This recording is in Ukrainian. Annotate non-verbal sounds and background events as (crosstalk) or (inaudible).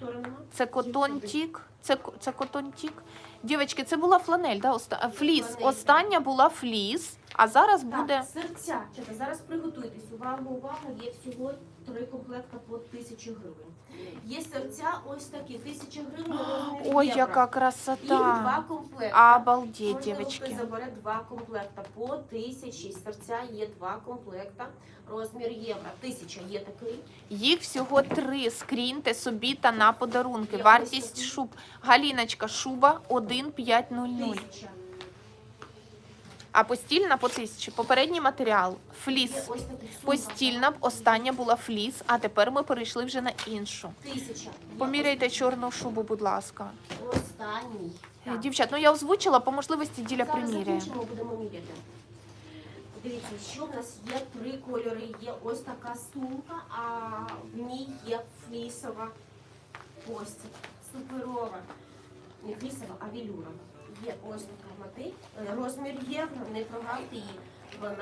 pastora no Це котон тік. Це, це котон. Дівчатки, це була фланель, да? Оста... фліс. Фланель, Остання була фліс, а зараз буде. Так, серця. Чекайте, зараз приготуйтесь. Увага, увага, є всього три комплекта по тисячі гривень. Є серця ось такі, тисяча гривень. (gasps) Ой, євро. яка Їх красота! два комплекти. Обалдеть, дівчатки. забере два комплекта по тисячі. Серця є два комплекта. Розмір євро. Тисяча є такий. Їх всього три. Скріньте собі та на подарунки. Я Вартість шуб. Галіночка, шуба 1500. Тисяча. А постільна по тисячі. Попередній матеріал. Фліс. Постільна остання була фліс, а тепер ми перейшли вже на іншу. Поміряйте чорну шубу, будь ласка. Останній. Е, Дівчат, ну я озвучила, по можливості діля приміряє. будемо міряти. Дивіться, що в нас є три кольори. Є ось така сумка, а в ній є флісова постіль. Суперова. Флісова, а вілюрова. Є ось така модель. Розмір євро, не прогавте її. Вона